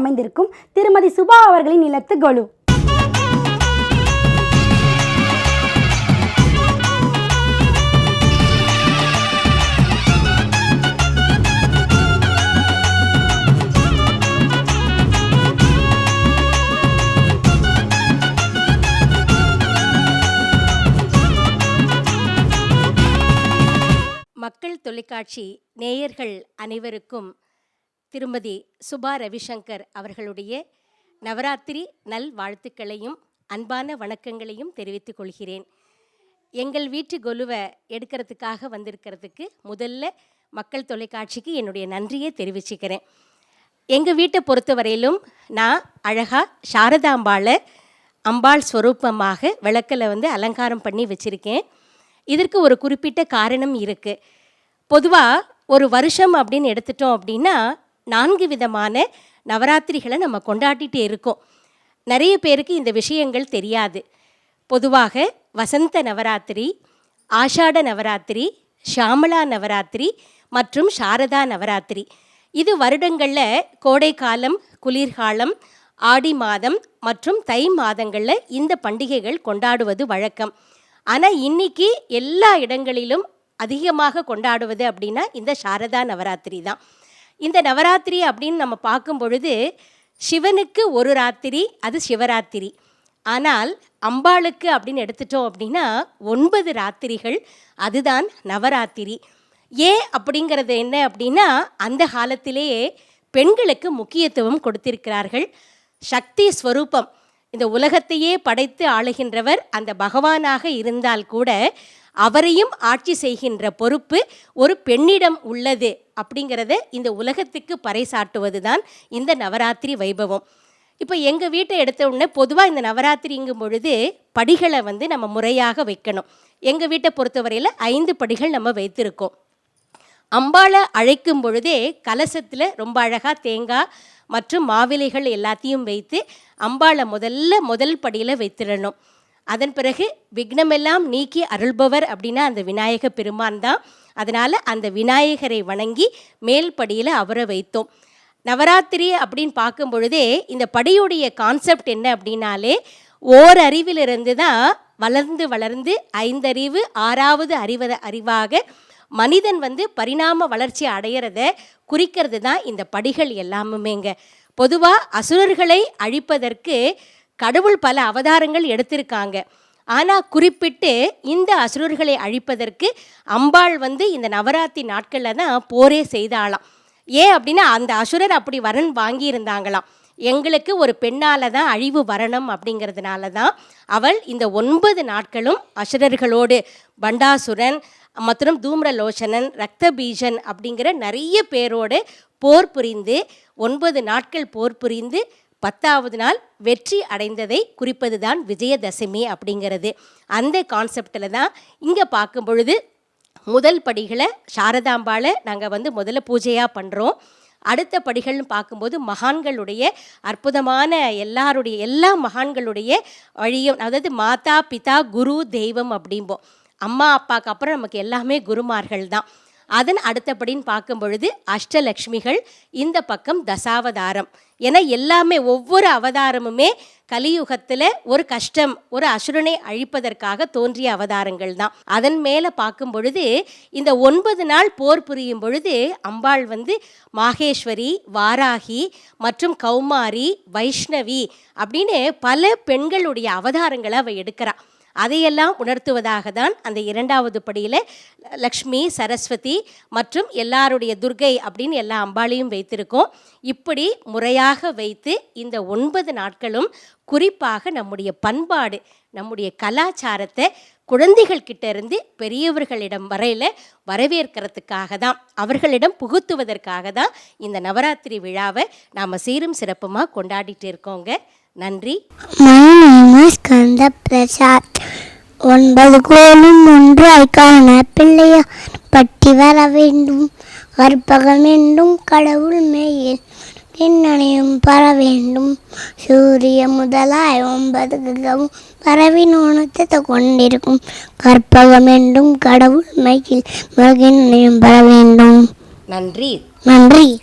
அமைந்திருக்கும் திருமதி சுபா அவர்களின் இல்லத்து கொலு. மக்கள் தொலைக்காட்சி நேயர்கள் அனைவருக்கும் திருமதி சுபா ரவிசங்கர் அவர்களுடைய நவராத்திரி நல் வாழ்த்துக்களையும் அன்பான வணக்கங்களையும் தெரிவித்துக் கொள்கிறேன். எங்கள் வீட்டு கொலுவை எடுக்கிறதுக்காக வந்திருக்கிறதுக்கு முதல்ல மக்கள் தொலைக்காட்சிக்கு என்னுடைய நன்றியை தெரிவிச்சுக்கிறேன். எங்கள் வீட்டை பொறுத்தவரையிலும் நான் அழகாக சாரதாம்பாளை அம்பாள் ஸ்வரூபமாக விளக்கில் வந்து அலங்காரம் பண்ணி வச்சுருக்கேன். இதற்கு ஒரு குறிப்பிட்ட காரணம் இருக்குது பொதுவாக ஒரு வருஷம் அப்படின்னு எடுத்துட்டோம் அப்படின்னா நான்கு விதமான நவராத்திரிகளை நம்ம கொண்டாடிட்டு இருக்கோம். நிறைய பேருக்கு இந்த விஷயங்கள் தெரியாது. பொதுவாக வசந்த நவராத்திரி ஆஷாட நவராத்திரி ஷாமலா நவராத்திரி மற்றும் சாரதா நவராத்திரி. இது வருடங்களில் கோடைக்காலம் குளிர்காலம் ஆடி மாதம் மற்றும் தை மாதங்களில் இந்த பண்டிகைகள் கொண்டாடுவது வழக்கம். ஆனால் இன்னைக்கு எல்லா இடங்களிலும் அதிகமாக கொண்டாடுவது அப்படின்னா இந்த சாரதா நவராத்திரி தான். இந்த நவராத்திரி அப்படின்னு நம்ம பார்க்கும் பொழுது சிவனுக்கு ஒரு ராத்திரி அது சிவராத்திரி. ஆனால் அம்பாளுக்கு அப்படின்னு எடுத்துட்டோம் அப்படின்னா ஒன்பது ராத்திரிகள் அதுதான் நவராத்திரி. ஏன் அப்படிங்கிறது என்ன அப்படின்னா அந்த காலத்திலேயே பெண்களுக்கு முக்கியத்துவம் கொடுத்திருக்கிறார்கள். சக்தி ஸ்வரூபம். இந்த உலகத்தையே படைத்து ஆளுகின்றவர் அந்த பகவானாக இருந்தால் கூட அவரையும் ஆட்சி செய்கின்ற பொறுப்பு ஒரு பெண்ணிடம் உள்ளது அப்படிங்கிறத இந்த உலகத்துக்கு பறைசாட்டுவது தான் இந்த நவராத்திரி வைபவம். இப்போ எங்கள் வீட்டை எடுத்த உடனே பொதுவாக இந்த நவராத்திரிங்கும் பொழுது படிகளை வந்து நம்ம முறையாக வைக்கணும். எங்கள் வீட்டை பொறுத்தவரையில் ஐந்து படிகள் நம்ம வைத்திருக்கோம். அம்பாளை அழைக்கும் பொழுதே கலசத்தில் ரொம்ப அழகாக தேங்காய் மற்றும் மாவிலைகள் எல்லாத்தையும் வைத்து அம்பாளை முதல்ல முதல் படியில் வைத்திடணும். அதன் பிறகு விக்னமெல்லாம் நீக்கி அருள்பவர் அப்படின்னா அந்த விநாயக பெருமான் தான். அதனால் அந்த விநாயகரை வணங்கி மேல் படியில் அவரை வைத்தோம். நவராத்திரி அப்படின்னு பார்க்கும் பொழுதே இந்த படியுடைய கான்செப்ட் என்ன அப்படின்னாலே ஓர் அறிவிலிருந்து தான் வளர்ந்து வளர்ந்து ஐந்தறிவு ஆறாவது அறிவத அறிவாக மனிதன் வந்து பரிணாம வளர்ச்சி அடையிறத குறிக்கிறது தான் இந்த படிகள் எல்லாமுமேங்க. பொதுவாக அசுரர்களை அழிப்பதற்கு கடவுள் பல அவதாரங்கள் எடுத்திருக்காங்க. ஆனால் குறிப்பிட்டு இந்த அசுரர்களை அழிப்பதற்கு அம்பாள் வந்து இந்த நவராத்திரி நாட்களில் தான் போரே செய்தாளாம். ஏன் அப்படின்னா அந்த அசுரர் அப்படி வரன் வாங்கியிருந்தாங்களாம். எங்களுக்கு ஒரு பெண்ணால் தான் அழிவு வரணும் அப்படிங்கிறதுனால தான் அவள் இந்த ஒன்பது நாட்களும் அசுரர்களோடு பண்டாசுரன் மற்றும் தூம்ரலோச்சனன் ரக்தபீஜன் அப்படிங்கிற நிறைய பேரோடு போர் புரிந்து ஒன்பது நாட்கள் போர் புரிந்து பத்தாவது நாள் வெற்றி அடைந்ததை குறிப்பது தான் விஜயதசமி அப்படிங்கிறது. அந்த கான்செப்டில் தான் இங்கே பார்க்கும் பொழுது முதல் படிகளை சாரதாம்பாளை நாங்கள் வந்து முதல்ல பூஜையாக பண்ணுறோம் அடுத்த படிகள்னு பார்க்கும்போது மகான்களுடைய அற்புதமான எல்லாருடைய எல்லா மகான்களுடைய வழியும் அதாவது மாதா பிதா குரு தெய்வம் அப்படிம்போம். அம்மா அப்பாவுக்கு அப்புறம் நமக்கு எல்லாமே குருமார்கள் தான். அதன் அடுத்தபடின்னு பார்க்கும் பொழுது அஷ்டலக்ஷ்மிகள் இந்த பக்கம் தசாவதாரம். ஏன்னா எல்லாமே ஒவ்வொரு அவதாரமுமே கலியுகத்தில் ஒரு கஷ்டம் ஒரு அசுரனை அழிப்பதற்காக தோன்றிய அவதாரங்கள் தான். அதன் மேலே பார்க்கும் பொழுது இந்த ஒன்பது நாள் போர் புரியும் பொழுது அம்பாள் வந்து மாகேஸ்வரி வாராகி மற்றும் கௌமாரி வைஷ்ணவி அப்படின்னு பல பெண்களுடைய அவதாரங்களை அவள் எடுக்கிறாள் அதையெல்லாம் உணர்த்துவதாக தான் அந்த இரண்டாவது படியில் லக்ஷ்மி சரஸ்வதி மற்றும் எல்லாருடைய துர்கை அப்படின்னு எல்லா அம்பாளையும் வைத்திருக்கோம். இப்படி முறையாக வைத்து இந்த ஒன்பது நாட்களும் குறிப்பாக நம்முடைய பண்பாடு நம்முடைய கலாச்சாரத்தை குழந்தைகள் கிட்ட இருந்து பெரியவர்களிடம் வரையில் வரவேற்கிறதுக்காக தான் அவர்களிடம் புகுத்துவதற்காக தான் இந்த நவராத்திரி விழாவை நாம் சீரும் சிறப்புமாக கொண்டாடிட்டு இருக்கோங்க. நன்றி. My name is Kanda Prasad. ஒன்பது கோலும் ஒன்று ஐக்கான பிள்ளையார் பட்டி வர வேண்டும். கற்பகம் வேண்டும் கடவுள் மேயில் பின்னணியும் பர வேண்டும். சூரிய முதலாய் ஒன்பது கிரகமும் பரவின் உணர்த்தத்தை கொண்டிருக்கும். கற்பகம் வேண்டும் கடவுள் மையில் மகிழ்நிலையும் பெற வேண்டும் நன்றி. நன்றி.